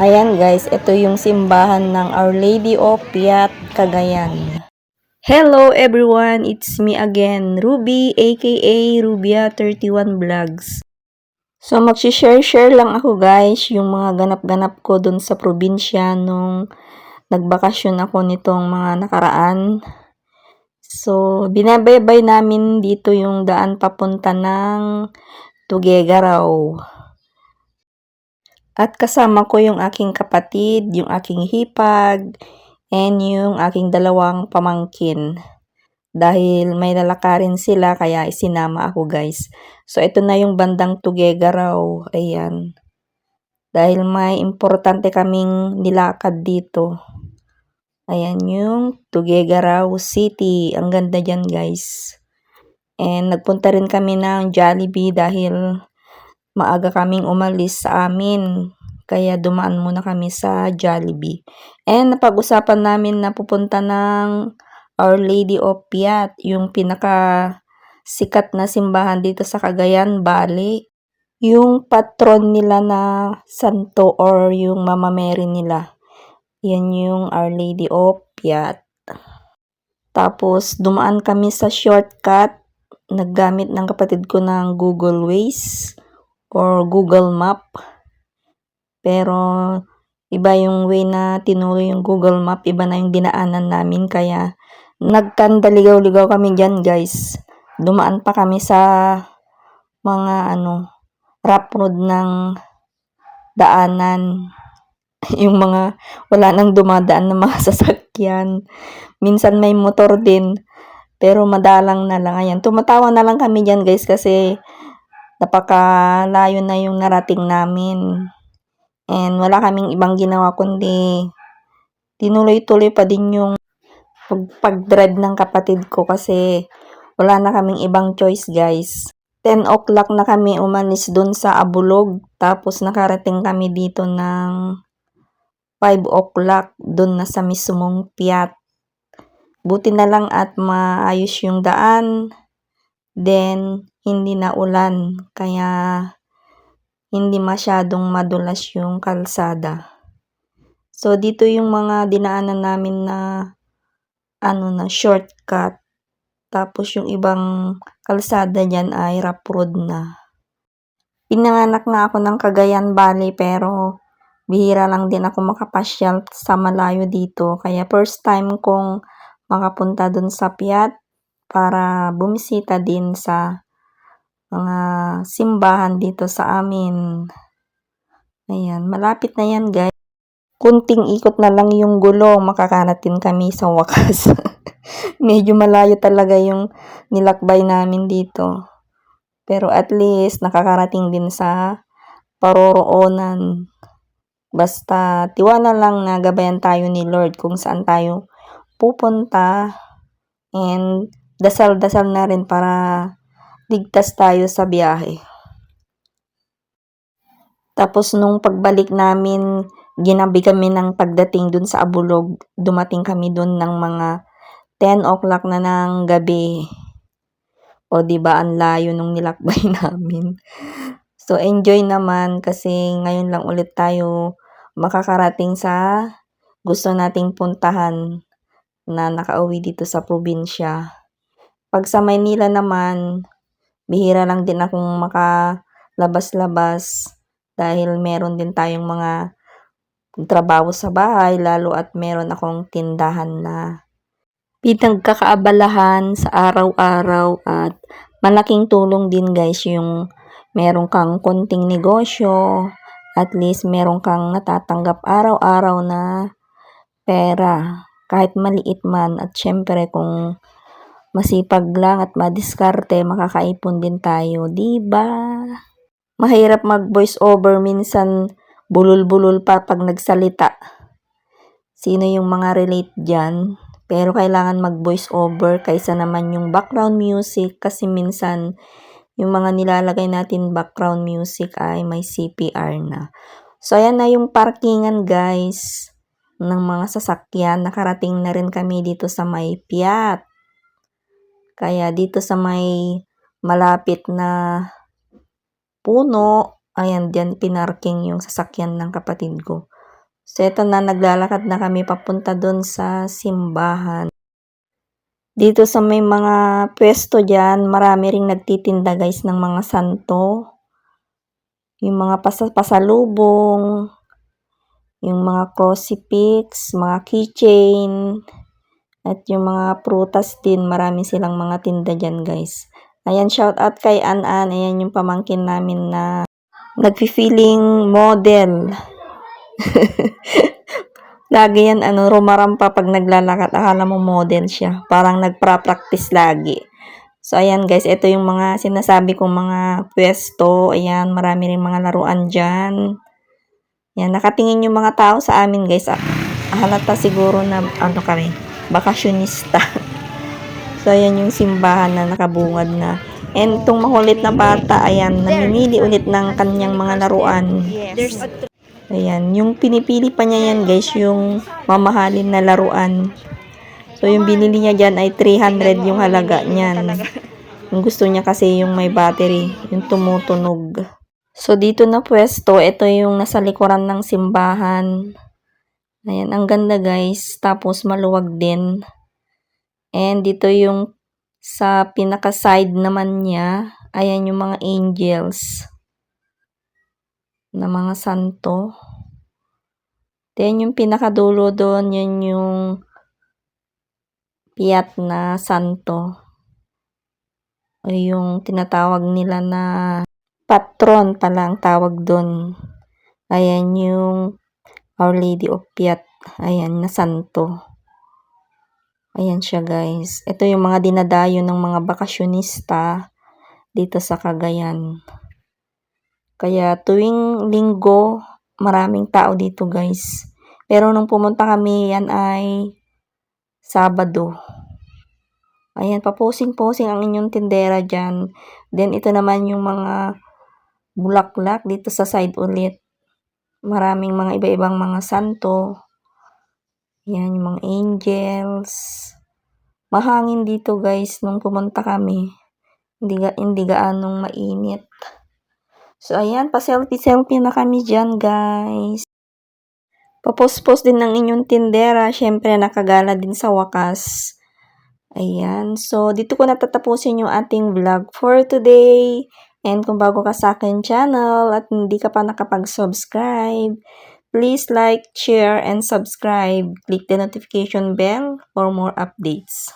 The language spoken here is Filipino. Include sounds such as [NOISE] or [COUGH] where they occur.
Ayan guys, ito yung simbahan ng Our Lady of Piat, Cagayan. Hello everyone, it's me again, Ruby aka Rubia31 Vlogs. So magsi-share-share lang ako guys yung mga ganap-ganap ko dun sa probinsya nung nagbakasyon ako nitong mga nakaraan. So binabaybay namin dito yung daan papunta ng Tugegaraw. At kasama ko yung aking kapatid, yung aking hipag, and yung aking dalawang pamangkin. Dahil may lalakarin sila, kaya isinama ako guys. So, ito na yung bandang Tugegaraw. Ayan. Dahil may importante kaming nilakad dito. Ayan yung Tugegaraw City. Ang ganda dyan guys. And nagpunta rin kami ng Jollibee dahil maaga kaming umalis sa amin. Kaya dumaan muna kami sa Jollibee. And napag-usapan namin na pupunta ng Our Lady of Piat, yung pinaka sikat na simbahan dito sa Cagayan Valley. Yung patron nila na santo or yung Mama Mary nila. Yan yung Our Lady of Piat. Tapos dumaan kami sa shortcut. Naggamit ng kapatid ko ng Google Waze or Google Map. Pero iba yung way na tinuloy yung Google Map, iba na yung dinaanan namin kaya nagkandaligaw-ligaw kami dyan guys. Dumaan pa kami sa mga ano, rough road ng daanan. [LAUGHS] yung mga wala nang dumadaan ng mga [LAUGHS] sasakyan. Minsan may motor din. Pero madalang na lang. Ayan, tumatawa na lang kami dyan guys kasi napakalayo na yung narating namin. And wala kaming ibang ginawa kundi tinuloy-tuloy pa din yung pag-drive ng kapatid ko kasi wala na kaming ibang choice guys. 10 o'clock na kami umalis dun sa Abulog tapos nakarating kami dito ng 5 o'clock dun na sa mismong Piat. Buti na lang at maayos yung daan. Then, hindi na ulan. Kaya, hindi masyadong madulas yung kalsada. So, dito yung mga dinaanan namin na ano na, shortcut. Tapos yung ibang kalsada dyan ay rough road na. Pinanganak nga ako ng Cagayan Valley pero bihira lang din ako makapasyal sa malayo dito. Kaya first time kong makapunta dun sa Piat para bumisita din sa mga simbahan dito sa amin. Ayan, malapit na yan guys. Kunting ikot na lang yung gulong, makakarating kami sa wakas. [LAUGHS] Medyo malayo talaga yung nilakbay namin dito. Pero at least nakakarating din sa paroroonan. Basta tiwala lang na gabayan tayo ni Lord kung saan tayo pupunta. And dasal-dasal na rin para ligtas tayo sa biyahe. Tapos nung pagbalik namin, ginabi kami ng pagdating dun sa Abulog. Dumating kami dun ng mga 10 o'clock na ng gabi. O di ba ang layo nung nilakbay [LAUGHS] namin. So enjoy naman kasi ngayon lang ulit tayo makakarating sa gusto nating puntahan na nakauwi dito sa probinsya. Pag sa Maynila naman, bihira lang din akong makalabas-labas dahil meron din tayong mga trabaho sa bahay lalo at meron akong tindahan na pinagkakaabalahan sa araw-araw at malaking tulong din guys yung meron kang konting negosyo at least meron kang natatanggap araw-araw na pera kahit maliit man. At syempre kung masipag lang at madiskarte makakaipon din tayo, 'di ba? mahirap mag voice over minsan bulol-bulol pa pag nagsalita. Sino yung mga relate dyan? Pero kailangan mag voice over kaysa naman yung background music kasi minsan yung mga nilalagay natin background music ay may CPR na. So ayan na yung parkingan guys ng mga sasakyan. Nakarating na rin kami dito sa may Piat. Kaya dito sa may malapit na puno. Ayan, diyan pinarking yung sasakyan ng kapatid ko. So, eto na, naglalakad na kami papunta dun sa simbahan. Dito sa may mga pwesto dyan, marami ring nagtitinda guys ng mga santo. Yung mga pas- pasalubong, yung mga crucifix, mga keychain, at yung mga prutas din, marami silang mga tinda dyan guys. Ayan, shout out kay An-An. Ayan yung pamangkin namin na nagfi-feeling model. [LAUGHS] Lagi yan, ano, rumarampa pag naglalakad. Akala mo model siya. Parang nagpra-practice lagi. So, ayan guys, ito yung mga sinasabi kong mga pwesto. Ayan, marami rin mga laruan dyan. Ayan, nakatingin yung mga tao sa amin guys. Ah, halata siguro na, ano kami, bakasyonista. so, ayan yung simbahan na nakabungad na. And itong makulit na bata, ayan, namimili ulit ng kanyang mga laruan. Ayan, yung pinipili pa niya yan guys, yung mamahalin na laruan. So, yung binili niya dyan ay 300 yung halaga niyan. Yung gusto niya kasi yung may battery, yung tumutunog. So, dito na pwesto, ito yung nasa likuran ng simbahan. Ayan, ang ganda guys. Tapos, maluwag din. And dito yung sa pinaka-side naman niya, ayan yung mga angels na mga santo. Then, yung pinakadulo doon, yun yung piyat na santo. O yung tinatawag nila na patron pala ang tawag doon. Ayan yung Our Lady of Piat. Ayan, na santo. Ayan siya guys. Ito yung mga dinadayo ng mga bakasyonista dito sa Cagayan. Kaya tuwing linggo, maraming tao dito guys. Pero nung pumunta kami, yan ay Sabado. Ayan, paposing-posing ang inyong tindera dyan. Then, ito naman yung mga bulaklak dito sa side ulit. Maraming mga iba-ibang mga santo. Yan, yung mga angels. Mahangin dito guys nung pumunta kami. Hindi, ga, hindi gaanong mainit. So, ayan, pa-selfie-selfie na kami dyan, guys. Papost-post din ng inyong tindera. Siyempre, nakagala din sa wakas. Ayan. So, dito ko natatapusin yung ating vlog for today. And kung bago ka sa akin channel at hindi ka pa nakapag-subscribe, please like, share, and subscribe. Click the notification bell for more updates.